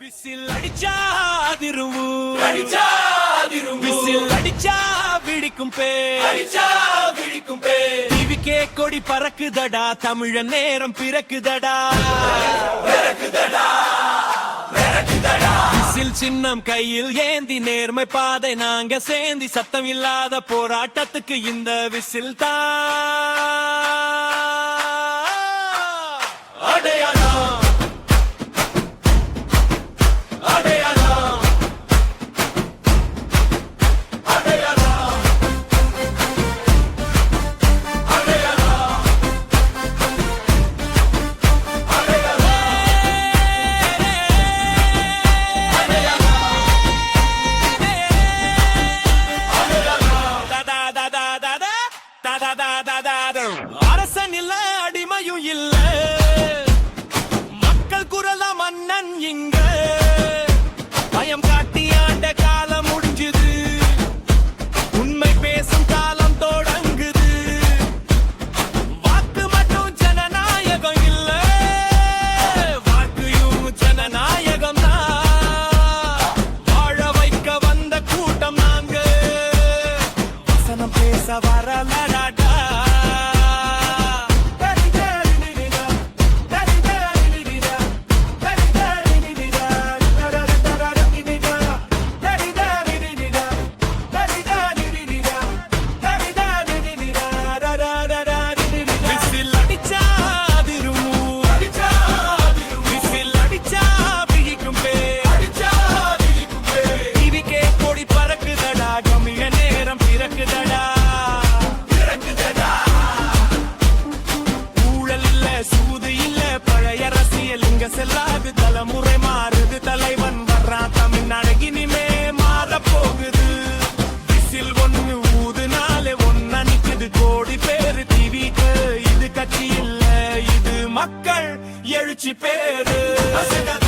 Whistle அடிச்சா அதிருவு whistle அடிச்சா பிடிக்கும் பே. விழிக்கும் பே. டிவிக்கே கொடி பறக்குதடா. தமிழ நேரம் பிறக்குதடா. விசில் சின்னம் கையில் ஏந்தி நேர்மை பாதை நாங்க சேந்தி சத்தம் இல்லாத போராட்டத்துக்கு இந்த விசில் தான் அரசன் இல்ல அடிமையும் இல்ல. மக்கள் குரல மன்னன் இங்க. பேச வரலடாடா மக்கள் எழுச்சி பேரு.